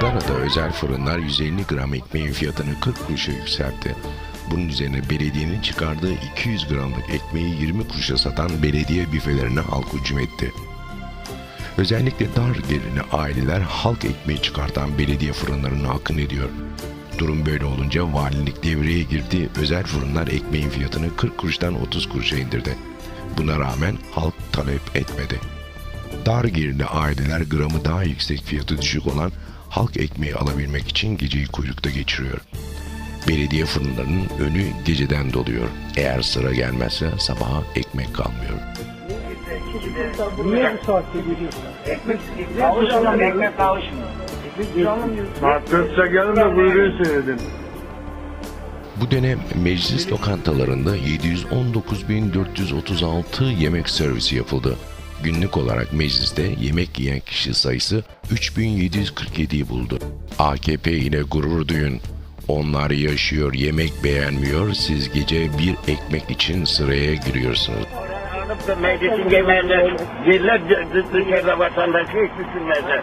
Adana'da özel fırınlar 150 gram ekmeğin fiyatını 40 kuruşa yükseltti. Bunun üzerine belediyenin çıkardığı 200 gramlık ekmeği 20 kuruşa satan belediye büfelerine halk hücum etti. Özellikle dar gelirli aileler halk ekmeği çıkartan belediye fırınlarına akın ediyor. Durum böyle olunca valilik devreye girdi, özel fırınlar ekmeğin fiyatını 40 kuruştan 30 kuruşa indirdi. Buna rağmen halk talep etmedi. Dar gelirli aileler gramı daha yüksek fiyatı düşük olan halk ekmeği alabilmek için geceyi kuyrukta geçiriyor. Belediye fırınlarının önü geceden doluyor. Eğer sıra gelmezse sabaha ekmek kalmıyor. Niye bu saatte geliyorsun? Kavuşmuyor, ekmek kavuşmuyor. Saat 4'te gelin de buyurun seyredin. Bu dönem meclis lokantalarında 719.436 yemek servisi yapıldı. Günlük olarak mecliste yemek yiyen kişi sayısı 3747'yi buldu. AKP ile gurur duyun. Onlar yaşıyor, yemek beğenmiyor, siz gece bir ekmek için sıraya giriyorsunuz. Meclisin yemeğinde yerler dışarıda vatandaşı hiç düşünmezler.